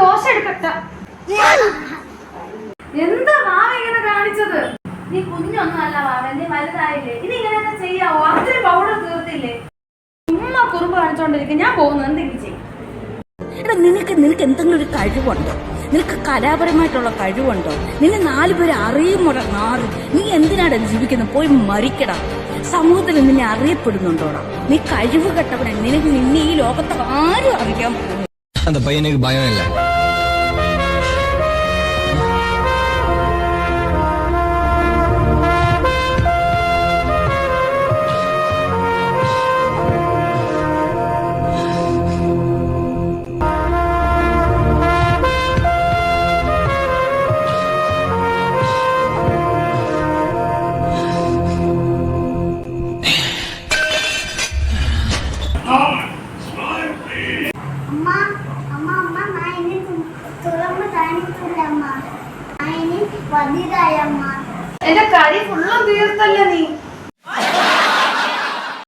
ദോശ എടുക്കട്ട എന്താ വാവ ഇങ്ങനെ കാണിച്ചത് നീ കുഞ്ഞൊന്നും അല്ല വാവ നീ വലുതായില്ലേ ഇനി ഇങ്ങനെയൊക്കെ ചെയ്യാവോ അത്രയും പൗഡർ തീർത്തില്ലേ ഉമ്മ കുറുമ്പ് കാണിച്ചോണ്ടിരിക്കും ഞാൻ പോകുന്നു എന്തെങ്കിലും ചെയ്യും എടാ നിനക്ക് നിനക്ക് എന്തെങ്കിലും ഒരു കഴിവുണ്ടോ നിനക്ക് കലാപരമായിട്ടുള്ള കഴിവുണ്ടോ നിന്നെ നാലു പേര് അറിയുമോട നാറി നീ എന്തിനാടാ ജീവിക്കുന്നത് പോയി മരിക്കടാ സമൂഹത്തിൽ നിന്നെ അറിയപ്പെടുന്നുണ്ടോടാ നീ കഴിവ് കെട്ടവനെ നിനക്ക് നിന്നെ ഈ ലോകത്ത് ആരും അറിയാൻ പോകുന്നു அந்த பையனுக்கு பயம் இல்லை എന്റെ കരി ഫുള്ളും തീർത്തല്ലേ നീ?